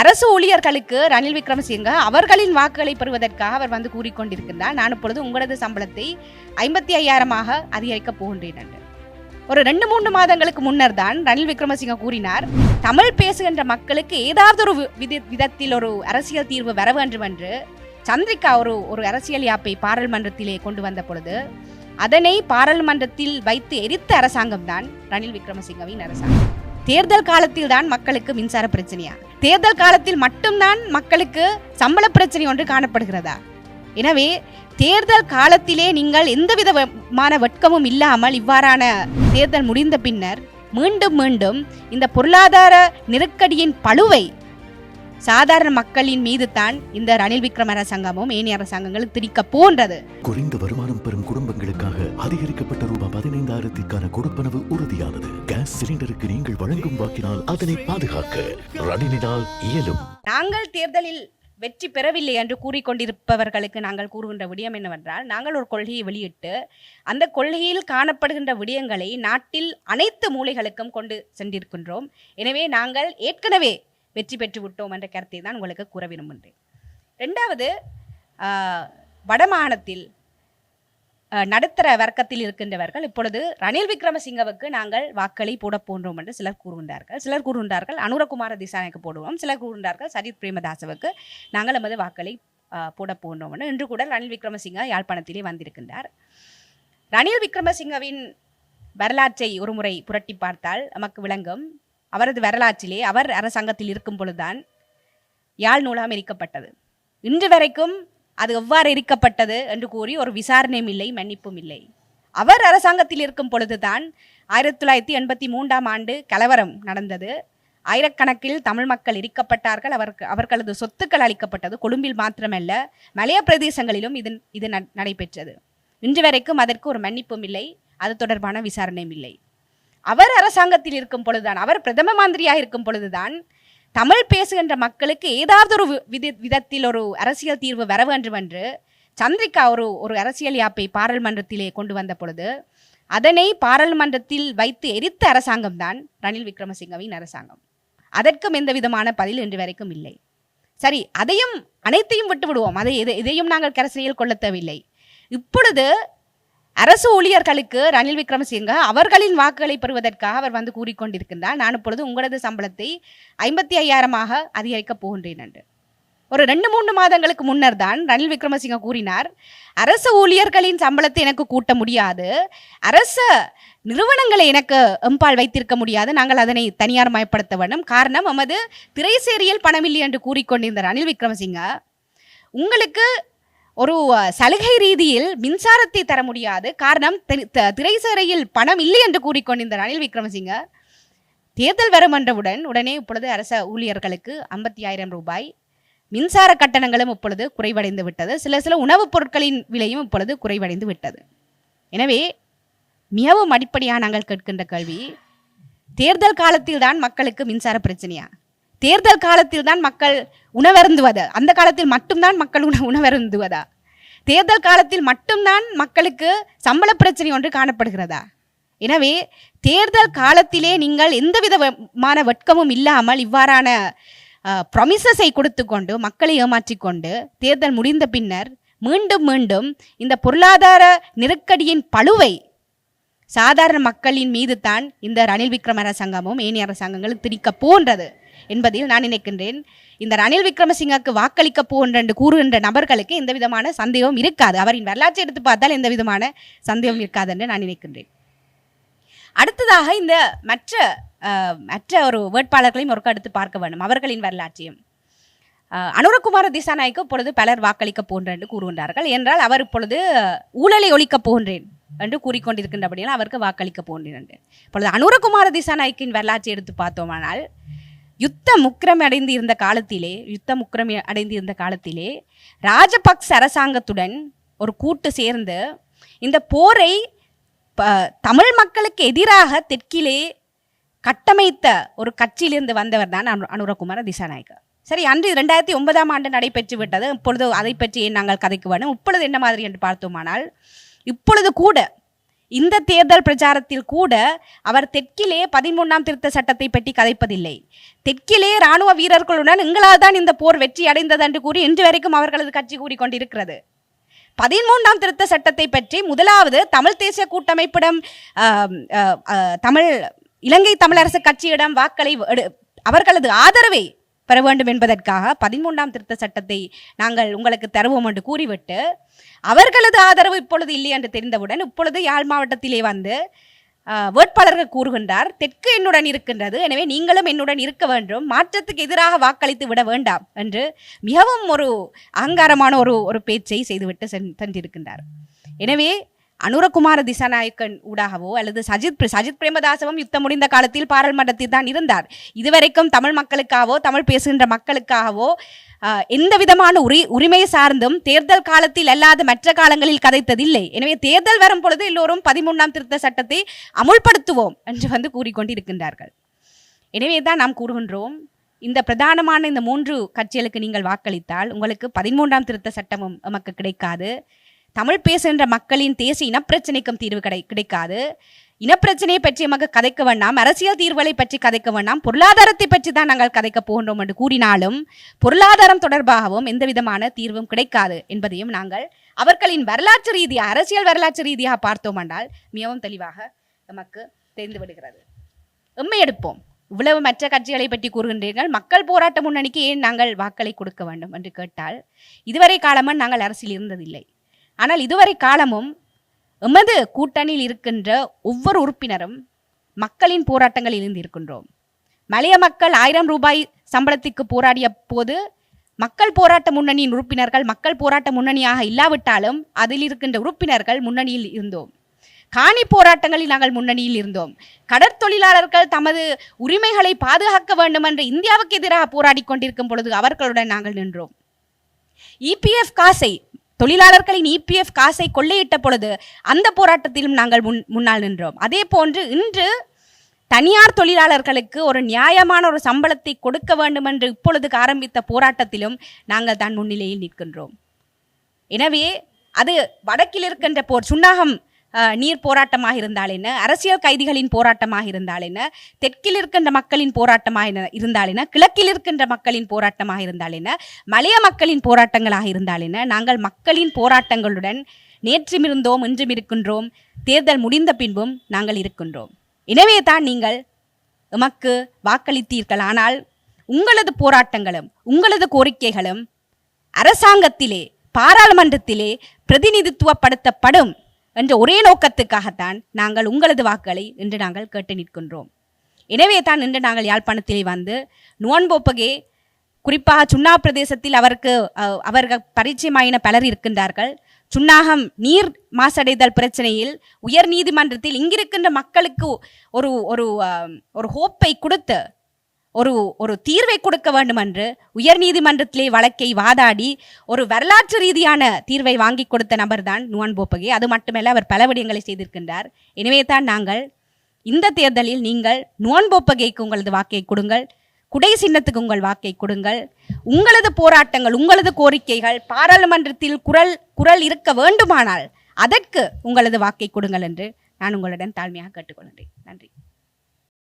அரசு ஊழியர்களுக்கு ரணில் விக்ரமசிங்க அவர்களின் வாக்குகளை பெறுவதற்காக அவர் வந்து கூறிக்கொண்டிருக்கின்றார். நான் இப்பொழுது உங்களது சம்பளத்தை ஐம்பத்தி ஐயாயிரமாக அதிகரிக்கப் போகின்றேன் என்று. ஒரு ரெண்டு மூன்று மாதங்களுக்கு முன்னர் தான் ரணில் விக்ரமசிங்க கூறினார் தமிழ் பேசுகின்ற மக்களுக்கு ஏதாவது ஒரு வித விதத்தில் ஒரு அரசியல் தீர்வு வர வேண்டும் என்று சந்திரிகா ஒரு ஒரு அரசியல் யாப்பை பாராளுமன்றத்திலே கொண்டு வந்த பொழுது அதனை பாராளுமன்றத்தில் வைத்து எரித்த அரசாங்கம் தான் ரணில் விக்ரமசிங்கவின் அரசாங்கம். தேர்தல் காலத்தில் தான் மக்களுக்கு மின்சார பிரச்சனையா? தேர்தல் காலத்தில் மட்டும்தான் மக்களுக்கு சம்பள பிரச்சனை ஒன்று காணப்படுகிறதா? எனவே தேர்தல் காலத்திலே நீங்கள் எந்த விதமான வெட்கமும் இல்லாமல் இவ்வாறான தேர்தல் முடிந்த பின்னர் மீண்டும் மீண்டும் இந்த பொருளாதார நெருக்கடியின் பழுவை சாதாரண மக்களின் மீது தான் இந்த ரணில் விக்ரம அரசாங்கமும் ஏனைய அரசாங்கங்களும் திரிக்க போன்றது. குறைந்த வருமானம் பெறும் குடும்பங்களுக்காக அதிகரிக்கப்பட்ட ரூபாய் பதினைந்தாயிரத்திற்கான கொடுப்பனவு உறுதியானது. கேஸ் சிலிண்டருக்கு நீங்கள் வழங்கும் வாக்கினால் அதனை பாதுகாக்க ரணிலினால் இயலும். நாங்கள் தேர்தலில் வெற்றி பெறவில்லை என்று கூறிக்கொண்டிருப்பவர்களுக்கு நாங்கள் கூறுகின்ற விடயம் என்னவென்றால் நாங்கள் ஒரு கொள்கையை வெளியிட்டு அந்த கொள்கையில் காணப்படுகின்ற விடயங்களை நாட்டில் அனைத்து மூலைகளுக்கும் கொண்டு சென்றிருக்கின்றோம். எனவே நாங்கள் ஏற்கனவே வெற்றி பெற்று விட்டோம் என்ற கருத்தை தான் உங்களுக்கு கூற விரும்புகிறேன். ரெண்டாவது ஆஹ், வடமாகாணத்தில் நடுத்தர வர்க்கத்தில் இருக்கின்றவர்கள் இப்பொழுது ரணில் விக்ரமசிங்கவுக்கு நாங்கள் வாக்களை போட போன்றோம் என்று சிலர் கூறுகின்றார்கள். சிலர் கூறுகின்றார்கள் அனுரகுமார திசானைக்கு போடுவோம். சிலர் கூறுகின்றார்கள் சஜித் பிரேமதாசவுக்கு நாங்கள் நமது வாக்களை போட போன்றோம் என்று. இன்று கூட ரணில் விக்ரமசிங்க யாழ்ப்பாணத்திலே வந்திருக்கின்றார். ரணில் விக்ரமசிங்கவின் வரலாற்றை ஒருமுறை புரட்டி பார்த்தால் நமக்கு விளங்கும். அவரது வரலாற்றிலே அவர் அரசாங்கத்தில் இருக்கும் பொழுதுதான் யாழ் நூலாம் எரிக்கப்பட்டது. இன்று வரைக்கும் அது எவ்வாறு எரிக்கப்பட்டது என்று கூறி ஒரு விசாரணையும் இல்லை மன்னிப்பும் இல்லை. அவர் அரசாங்கத்தில் இருக்கும் பொழுதுதான் ஆயிரத்தி தொள்ளாயிரத்தி எண்பத்தி மூன்றாம் ஆண்டு கலவரம் நடந்தது. ஆயிரக்கணக்கில் தமிழ் மக்கள் எரிக்கப்பட்டார்கள். அவருக்கு அவர்களது சொத்துக்கள் அளிக்கப்பட்டது. கொழும்பில் மாத்திரமல்ல மலைய பிரதேசங்களிலும் இது இது ந- நடைபெற்றது. இன்று வரைக்கும் அதற்கு ஒரு மன்னிப்பும் இல்லை அது தொடர்பான விசாரணையும் இல்லை. அவர் அரசாங்கத்தில் இருக்கும் பொழுதுதான் அவர் பிரதம மந்திரியாக இருக்கும் பொழுதுதான் தமிழ் பேசுகின்ற மக்களுக்கு ஏதாவது ஒரு வி- வித விதத்தில் ஒரு அரசியல் தீர்வு வர வேண்டும் என்று சந்திரிகா ஒரு ஒரு அரசியல் யாப்பை பாராளுமன்றத்திலே கொண்டு வந்த பொழுது அதனை பாராளுமன்றத்தில் வைத்து எரித்த அரசாங்கம் தான் ரணில் விக்ரமசிங்கவின் அரசாங்கம். அதற்கும் எந்த விதமான பதில் இன்று வரைக்கும் இல்லை. சரி அதையும் அனைத்தையும் விட்டு விடுவோம் அதை எதை- இதையும் நாங்கள் கரசியல் கொள்ள தேவையில்லை. இப்பொழுது அரசு ஊழியர்களுக்கு ரணில் விக்ரமசிங்க அவர்களின் வாக்குகளை பெறுவதற்காக அவர் வந்து கூறிக்கொண்டிருக்கின்றார். நான் இப்பொழுது உங்களது சம்பளத்தை ஐம்பத்தி ஐயாயிரமாக அதிகரிக்கப் போகின்றேன் என்று. ஒரு ரெண்டு மூன்று மாதங்களுக்கு முன்னர் தான் ரணில் விக்ரமசிங்க கூறினார் அரசு ஊழியர்களின் சம்பளத்தை எனக்கு கூட்ட முடியாது. அரச நிறுவனங்களை எனக்கு எம்பால் வைத்திருக்க முடியாது. நாங்கள் அதனை தனியார் மயப்படுத்த வேண்டும். காரணம் நமது திரைசேரியில் பணமில்லை என்று கூறிக்கொண்டிருந்த ரணில் விக்ரமசிங்க உங்களுக்கு ஒரு சலுகை ரீதியில் மின்சாரத்தை தர முடியாது. காரணம் திரை- த- பணம் இல்லை என்று கூறிக்கொண்டிருந்த ரணில் விக்ரமசிங்க தேர்தல் வரும் என்றவுடன் உடனே இப்பொழுது அரச ஊழியர்களுக்கு ஐம்பத்தி ஆயிரம் ரூபாய் மின்சார கட்டணங்களும் இப்பொழுது குறைவடைந்து விட்டது. சில சில உணவுப் பொருட்களின் விலையும் இப்பொழுது குறைவடைந்து விட்டது. எனவே மிகவும் அடிப்படையாக நாங்கள் கேட்கின்ற கேள்வி தேர்தல் காலத்தில் தான் மக்களுக்கு மின்சார பிரச்சனையா? தேர்தல் காலத்தில் தான் மக்கள் உணவருந்துவதா? அந்த காலத்தில் மட்டும்தான் மக்கள் உண உணவருந்துவதா? தேர்தல் காலத்தில் மட்டும்தான் மக்களுக்கு சம்பள பிரச்சனை ஒன்று காணப்படுகிறதா? எனவே தேர்தல் காலத்திலே நீங்கள் எந்த விதமான வெட்கமும் இல்லாமல் இவ்வாறான ப்ரொமிசஸை கொடுத்து கொண்டு மக்களை ஏமாற்றிக்கொண்டு தேர்தல் முடிந்த பின்னர் மீண்டும் மீண்டும் இந்த பொருளாதார நெருக்கடியின் பழுவை சாதாரண மக்களின் மீது தான் இந்த ரணில் விக்ரம அரசாங்கமும் ஏனைய அரசாங்கங்களும் திணிக்க போன்றது என்பதில் நான் நினைக்கின்றேன். இந்த ரணில் விக்ரமசிங்கக்கு வாக்களிக்க போன்ற கூறுகின்ற நபர்களுக்கு எந்த விதமான சந்தேகம் இருக்காது. அவரின் வரலாற்றை எடுத்து பார்த்தால் எந்த விதமான சந்தேகம் இருக்காது என்று நான் நினைக்கின்றேன். அடுத்ததாக இந்த மற்ற மற்ற ஒரு வேட்பாளர்களையும் ஒருக்க எடுத்து பார்க்க வேண்டும். அவர்களின் வரலாற்றையும். அனுரகுமார திசாநாய்க்கு இப்பொழுது பலர் வாக்களிக்க போன்ற என்று கூறுகின்றார்கள். என்றால் அவர் இப்பொழுது ஊழலை ஒழிக்கப் போகின்றேன் என்று கூறிக்கொண்டிருக்கின்றபடியால் அவருக்கு வாக்களிக்க போன்றேன் என்று இப்பொழுது அனுரகுமார திசாநாய்க்கின் வரலாற்றை எடுத்து பார்த்தோமானால் யுத்த முக்கிரம் அடைந்து இருந்த காலத்திலே யுத்த முக்கிரம் அடைந்து இருந்த காலத்திலே ராஜபக்ச அரசாங்கத்துடன் ஒரு கூட்டு சேர்ந்து இந்த போரை ப- தமிழ் மக்களுக்கு எதிராக தெற்கிலே கட்டமைத்த ஒரு கட்சியிலிருந்து வந்தவர் தான் அனு அனுரகுமார திசாநாயக்கர். சரி அன்று ரெண்டாயிரத்தி ஒன்பதாம் ஆண்டு நடைபெற்று விட்டது. இப்பொழுது அதை பற்றி நாங்கள் கதைக்கு வேணும் இப்பொழுது என்ன மாதிரி என்று பார்த்தோமானால் இப்பொழுது கூட இந்த தேர்தல் பிரச்சாரத்தில் கூட அவர் தெற்கிலே பதிமூன்றாம் திருத்த சட்டத்தை பற்றி கதைப்பதில்லை. தெற்கிலே ராணுவ வீரர்களுடன் எங்களால் தான் இந்த போர் வெற்றி அடைந்தது என்று கூறி இன்று வரைக்கும் அவர்களது கட்சி கூறிக்கொண்டிருக்கிறது பதிமூன்றாம் திருத்த சட்டத்தை பற்றி முதலாவது தமிழ் தேசிய கூட்டமைப்பிடம் தமிழ் இலங்கை தமிழரசு கட்சியிடம் வாக்களை எடு- அவர்களது ஆதரவை பெற வேண்டும் என்பதற்காக பதிமூன்றாம் திருத்த சட்டத்தை நாங்கள் உங்களுக்கு தருவோம் என்று கூறிவிட்டு அவர்களது ஆதரவு இப்பொழுது இல்லை என்று தெரிந்தவுடன் இப்பொழுது யாழ் மாவட்டத்திலே வந்து வேட்பாளர்கள் கூறுகின்றார் தெற்கு என்னுடன் இருக்கின்றது. எனவே நீங்களும் என்னுடன் இருக்க வேண்டும். மாற்றத்துக்கு எதிராக வாக்களித்து விட வேண்டாம் என்று மிகவும் ஒரு அகங்காரமான ஒரு ஒரு பேச்சை செய்துவிட்டு சென் சென்றிருக்கின்றார் எனவே அனுரகுமார திசாநாயக்கன் ஊடாகவோ அல்லது சஜித் சஜித் பிரேமதாசவும் யுத்தம் முடிந்த காலத்தில் பாராளுமன்றத்தில் தான் இருந்தார். இதுவரைக்கும் தமிழ் மக்களுக்காகவோ தமிழ் பேசுகின்ற மக்களுக்காகவோ எந்த விதமான உரி உரிமை சார்ந்தும் தேர்தல் காலத்தில் அல்லாத மற்ற காலங்களில் கதைத்ததில்லை. எனவே தேர்தல் வரும் பொழுது எல்லோரும் பதிமூன்றாம் திருத்த சட்டத்தை அமுல்படுத்துவோம் என்று வந்து கூறிக்கொண்டிருக்கின்றார்கள். எனவே தான் நாம் கூறுகின்றோம் இந்த பிரதானமான இந்த மூன்று கட்சிகளுக்கு நீங்கள் வாக்களித்தால் உங்களுக்கு பதிமூன்றாம் திருத்த சட்டமும் நமக்கு கிடைக்காது. தமிழ் பேசுகின்ற மக்களின் தேசிய இனப்பிரச்சனைக்கும் தீர்வு கிடை கிடைக்காது. இனப்பிரச்சனையை பற்றி நமக்கு கதைக்க வேண்டாம். அரசியல் தீர்வுகளை பற்றி கதைக்க வேண்டாம். பொருளாதாரத்தை பற்றி தான் நாங்கள் கதைக்க போகின்றோம் என்று கூறினாலும் பொருளாதாரம் தொடர்பாகவும் எந்த விதமான தீர்வும் கிடைக்காது என்பதையும் நாங்கள் அவர்களின் வரலாற்று ரீதியாக அரசியல் வரலாற்று ரீதியாக பார்த்தோம் என்றால் மிகவும் தெளிவாக நமக்கு தெரிந்து விடுகிறது. எம்மை எடுப்போம். இவ்வளவு மற்ற கட்சிகளை பற்றி கூறுகின்றீர்கள். மக்கள் போராட்ட முன்னணிக்கு ஏன் நாங்கள் வாக்களை கொடுக்க வேண்டும் என்று கேட்டால் இதுவரை காலமாக நாங்கள் அரசியல் இருந்ததில்லை. ஆனால் இதுவரை காலமும் எமது கூட்டணியில் இருக்கின்ற ஒவ்வொரு உறுப்பினரும் மக்களின் போராட்டங்களில் இருந்து இருக்கின்றோம். மலைய மக்கள் ஆயிரம் ரூபாய் சம்பளத்திற்கு போராடிய போது மக்கள் போராட்ட முன்னணியின் உறுப்பினர்கள் மக்கள் போராட்ட முன்னணியாக இல்லாவிட்டாலும் அதில் இருக்கின்ற உறுப்பினர்கள் முன்னணியில் இருந்தோம். காணி போராட்டங்களில் நாங்கள் முன்னணியில் இருந்தோம். கடற்தொழிலாளர்கள் தமது உரிமைகளை பாதுகாக்க வேண்டும் என்று இந்தியாவுக்கு எதிராக போராடி கொண்டிருக்கும் பொழுது அவர்களுடன் நாங்கள் நின்றோம். இபிஎஃப் காசை தொழிலாளர்களின் இபிஎஃப் காசை கொள்ளையிட்ட பொழுது அந்த போராட்டத்திலும் நாங்கள் முன் முன்னால் நின்றோம். அதே போன்று இன்று தனியார் தொழிலாளர்களுக்கு ஒரு நியாயமான ஒரு சம்பளத்தை கொடுக்க வேண்டும் என்று இப்பொழுது ஆரம்பித்த போராட்டத்திலும் நாங்கள் தான் முன்னிலையில் நிற்கின்றோம். எனவே அது வடக்கில் இருக்கின்ற போர் சுன்னாகம் நீர் போராட்டமாக இருந்தால் என்ன? அரசியல் கைதிகளின் போராட்டமாக இருந்தால் என்ன? தெற்கில் இருக்கின்ற மக்களின் போராட்டமாக இருந்தால் என்ன? கிழக்கில் இருக்கின்ற மக்களின் போராட்டமாக இருந்தால் என்ன? மலைய மக்களின் போராட்டங்களாக இருந்தால் என்ன? நாங்கள் மக்களின் போராட்டங்களுடன் நேற்றும் இருந்தோம் இன்றும் இருக்கின்றோம். தேர்தல் முடிந்த பின்பும் நாங்கள் இருக்கின்றோம். எனவே தான் நீங்கள் எமக்கு வாக்களித்தீர்கள். ஆனால் உங்களது போராட்டங்களும் உங்களது கோரிக்கைகளும் அரசாங்கத்திலே பாராளுமன்றத்திலே பிரதிநிதித்துவப்படுத்தப்படும். என்ற ஒரே நோக்கத்துக்காகத்தான் நாங்கள் உங்களது வாக்குகளை இன்று நாங்கள் கேட்டு நிற்கின்றோம். எனவே தான் இன்று நாங்கள் யாழ்ப்பாணத்திலே வந்து நுவன்போப்பகே குறிப்பாக சுண்ணா பிரதேசத்தில் அவருக்கு அவர்கள் பரிச்சயமாயின பலர் இருக்கின்றார்கள். சுண்ணாகம் நீர் மாசடைதல் பிரச்சனையில் உயர் நீதிமன்றத்தில் இங்கிருக்கின்ற மக்களுக்கு ஒரு ஒரு ஒரு ஹோப்பை கொடுத்து ஒரு ஒரு தீர்வை கொடுக்க வேண்டும் என்று உயர் நீதிமன்றத்திலே வழக்கை வாதாடி ஒரு வரலாற்று ரீதியான தீர்வை வாங்கி கொடுத்த நபர்தான் நுவான் போப்பகே. அது மட்டுமல்ல அவர் பல விடயங்களை செய்திருக்கின்றார். எனவே தான் நாங்கள் இந்த தேர்தலில் நீங்கள் நுவான் போப்பகேக்கு உங்களது வாக்கை கொடுங்கள் குடை சின்னத்துக்கு உங்கள் வாக்கை கொடுங்கள். உங்களது போராட்டங்கள் உங்களது கோரிக்கைகள் பாராளுமன்றத்தில் குரல் குரல் இருக்க வேண்டுமானால் அதற்கு உங்களது வாக்கை கொடுங்கள் என்று நான் உங்களிடம் தாழ்மையாக கேட்டுக்கொள்கிறேன் நன்றி.